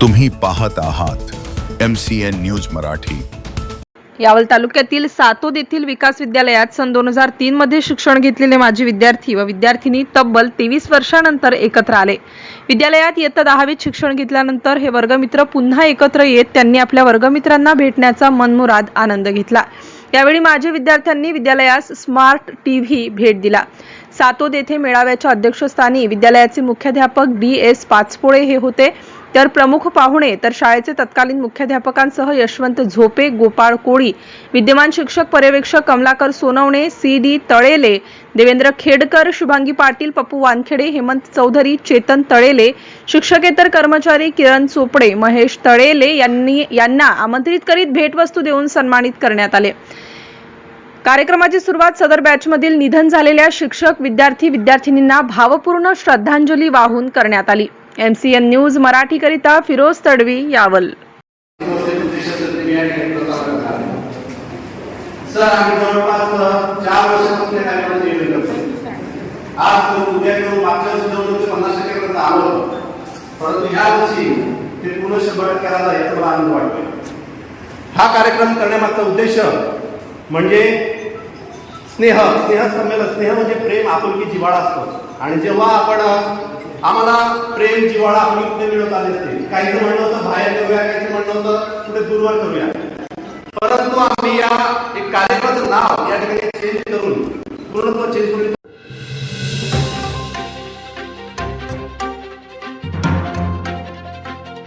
तुम्ही पाहत आहात M C N news Marathi. Yawal तालुक्यातील सातोद येथील विकास विद्यालयात सन दोन हजार तीन मध्ये शिक्षण घेतलेले माजी विद्यार्थी व विद्यार्थिनी तब्बल तेवीस वर्षानंतर एकत्र आले. विद्यालयात इयत्ता दहावीत शिक्षण घेतल्यानंतर हे वर्गमित्र पुन्हा एकत्र येत त्यांनी आपल्या वर्गमित्रांना भेटण्याचा मनमुराद आनंद घेतला. यावेळी माजी विद्यार्थ्यांनी विद्यालयास स्मार्ट टीव्ही भेट दिला. सातोद येथे मेळाव्याच्या अध्यक्षस्थानी विद्यालयाचे मुख्याध्यापक डी एस पाचपोळे हे होते. तर प्रमुख पाहुणे तर शाळेचे तत्कालीन मुख्याध्यापकांसह यशवंत झोपे गोपाळ कोळी विद्यमान शिक्षक पर्यवेक्षक कमलाकर सोनवणे सी डी तळेले देवेंद्र खेडकर शुभांगी पाटील पप्पू वानखेडे हेमंत चौधरी चेतन तळेले शिक्षकेतर कर्मचारी किरण चोपडे महेश तळेले यांनी यांना आमंत्रित करीत भेटवस्तू देऊन सन्मानित करण्यात आले. कार्यक्रमाची सुरुवात सदर बॅचमधील निधन झालेल्या शिक्षक विद्यार्थी विद्यार्थिनींना भावपूर्ण श्रद्धांजली वाहून करण्यात आली. एमसीएन न्यूज मराठीकरिता फिरोज तडवी यावल. सर आम्ही जवळपास चार वर्षापासून कार्यक्रमात करतो. आज तो उद्या मागच्या वर्षी ते पन्नास टक्क्यापर्यंत आलो. परंतु वर्षी ते पूर्ण शंभर याचा मला आनंद हा कार्यक्रम करण्यामागचा उद्देश म्हणजे स्नेह स्नेह संमेलन स्नेह म्हणजे प्रेम आपुलकी जिव्हाळा असतो. आणि जेव्हा आपण आम्हाला प्रेम जिव्हाळा आपुलकी मिळत आले असते. काहीचं म्हणणं होतं बाहेर करूया काहीचं म्हणणं होतं कुठे दूरवर करूया परंतु आम्ही या एक कार्यक्रमाचं नाव या ठिकाणी चेंज करून पूर्णत्व चेंज करून